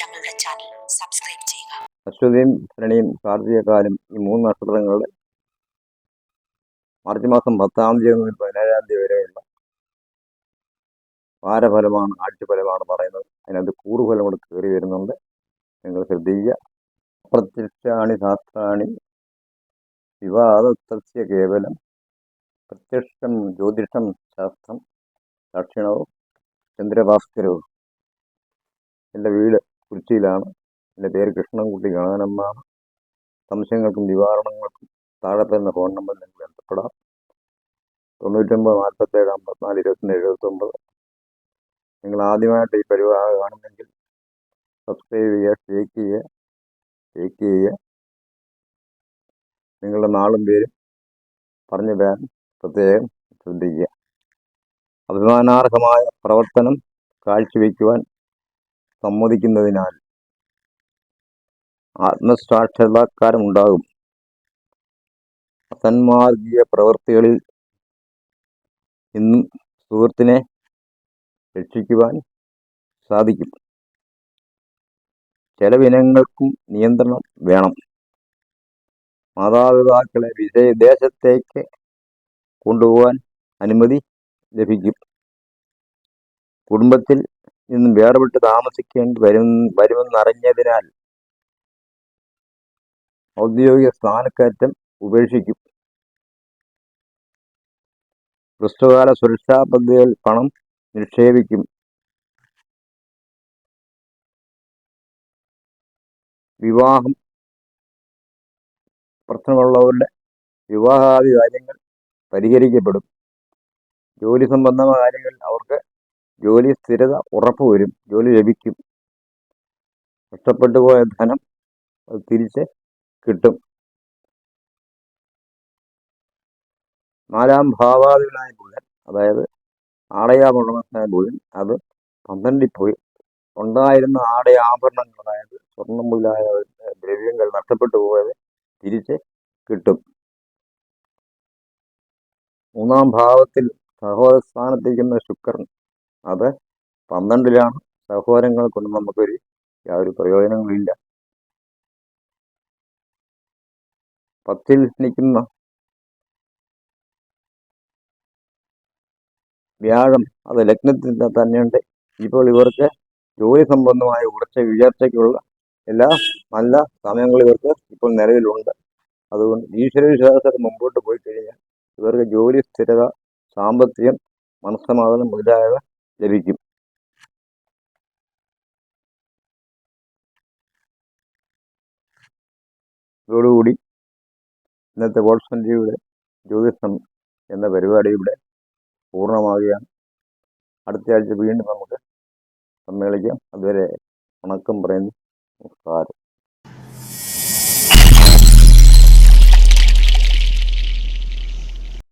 ഞങ്ങളുടെ channel subscribe ചെയ്യുക. അശ്വതിയും ഭരണിയും കാലം ഈ മൂന്ന് നക്ഷത്രങ്ങളുടെ മാർച്ച് മാസം പത്താം തീയതി മുതൽ പതിനേഴാം തീയതി വരെയുള്ള വാരഫലമാണ് ആഴ്ചഫലമാണ് പറയുന്നത്. അതിനകത്ത് കൂറുഫലം കൂടെ കയറി വരുന്നുണ്ട്. നിങ്ങൾ ശ്രദ്ധിക്കുക. അപ്രത്യക്ഷാണി ശാസ്ത്രാണി വിവാദത്തസ്യ കേവലം പ്രത്യക്ഷം ജ്യോതിഷം ശാസ്ത്രം ദക്ഷിണവും ചന്ദ്രഭാസ്കരവും. എന്റെ വീട് കുറിച്ചിയിലാണ് എന്റെ പേര് കൃഷ്ണൻകുട്ടി ഗണാനമ്മാണ്. സംശയങ്ങൾക്കും നിവാരണങ്ങൾക്കും താഴെ തരുന്ന ഫോൺ നമ്പറിൽ നിങ്ങൾ ബന്ധപ്പെടാം. തൊണ്ണൂറ്റൊമ്പത് നാൽപ്പത്തേഴ് അമ്പത്തിനാല് ഇരുപത്തിരണ്ട് എഴുപത്തൊമ്പത്. നിങ്ങൾ ആദ്യമായിട്ട് ഈ പരിപാടി കാണുന്നെങ്കിൽ സബ്സ്ക്രൈബ് ചെയ്യുക ഷേക്ക് ചെയ്യുക ഷേക്ക് ചെയ്യുക. നിങ്ങളുടെ നാളും പേരും പറഞ്ഞു തരാൻ പ്രത്യേകം ശ്രദ്ധിക്കുക. അഭിമാനാർഹമായ പ്രവർത്തനം കാഴ്ചവെക്കുവാൻ സമ്മതിക്കുന്നതിനാൽ ആത്മസാക്ഷരതാക്കാരമുണ്ടാകും അസന്മാർഗീയ പ്രവൃത്തികളിൽ ഇന്നും സുഹൃത്തിനെ രക്ഷിക്കുവാൻ സാധിക്കും. ചെലവിനങ്ങൾക്കും നിയന്ത്രണം വേണം. മാതാപിതാക്കളെ വിദേശത്തേക്ക് കൊണ്ടുപോകാൻ അനുമതി ലഭിക്കും. കുടുംബത്തിൽ നിന്നും വേർപെട്ട് താമസിക്കേണ്ടി വരും വരുമെന്നറിഞ്ഞതിനാൽ ഔദ്യോഗിക സ്ഥാനക്കയറ്റം ഉപേക്ഷിക്കും. ഹ്രസ്വകാല സുരക്ഷാ പദ്ധതികൾ പണം നിക്ഷേപിക്കും. വിവാഹം. പ്രശ്നമുള്ളവരുടെ വിവാഹാദി കാര്യങ്ങൾ പരിഹരിക്കപ്പെടും. ജോലി സംബന്ധമായ കാര്യങ്ങൾ അവർക്ക് ജോലി സ്ഥിരത ഉറപ്പ് വരും ജോലി ലഭിക്കും. നഷ്ടപ്പെട്ടു പോയ ധനം അത് തിരിച്ച് കിട്ടും. നാലാം ഭാവാദികളായ ബുധൻ അതായത് ആടയാഭരണമായ ബുധൻ അത് പന്ത്രണ്ടിൽ പോയി ഉണ്ടായിരുന്ന ആടയ ആഭരണങ്ങൾ അതായത് സ്വർണം മുതലായ ദ്രവ്യങ്ങൾ നഷ്ടപ്പെട്ടു പോയത് തിരിച്ച് കിട്ടും. മൂന്നാം ഭാവത്തിൽ സഹോദര സ്ഥാനത്തിരിക്കുന്ന ശുക്രൻ അത്. പന്ത്രണ്ടിലാണ് സഹോദരങ്ങൾ കൊണ്ട് നമുക്കൊരു യാതൊരു പ്രയോജനങ്ങളില്ല പത്തിൽ നിൽക്കുന്ന വ്യാഴം അത് ലഗ്നത്തിൽ തന്നെയുണ്ട്. ഇപ്പോൾ ഇവർക്ക് ജോലി സംബന്ധമായ ഉറച്ച ഉയർച്ചയ്ക്കുള്ള എല്ലാ നല്ല സമയങ്ങളും ഇവർക്ക് ഇപ്പോൾ നിലവിലുണ്ട്. അതുകൊണ്ട് ഈശ്വര വിശ്വാസത്തിൽ മുമ്പോട്ട് പോയി കഴിഞ്ഞാൽ ഇവർക്ക് ജോലി സ്ഥിരത സാമ്പത്തികം മനസ്സമാധാനം മുതലായവ ലഭിക്കും. ഇതോടുകൂടി ഇന്നത്തെ ഗോൾഡ് ടിവിയുടെ ജ്യോതിഷം എന്ന പരിപാടി ഇവിടെ പൂർണമാവുകയാണ്. അടുത്ത ആഴ്ച വീണ്ടും നമുക്ക് സമ്മേളിക്കാം. അതുവരെ വണക്കം പറയുന്നു. നമസ്കാരം.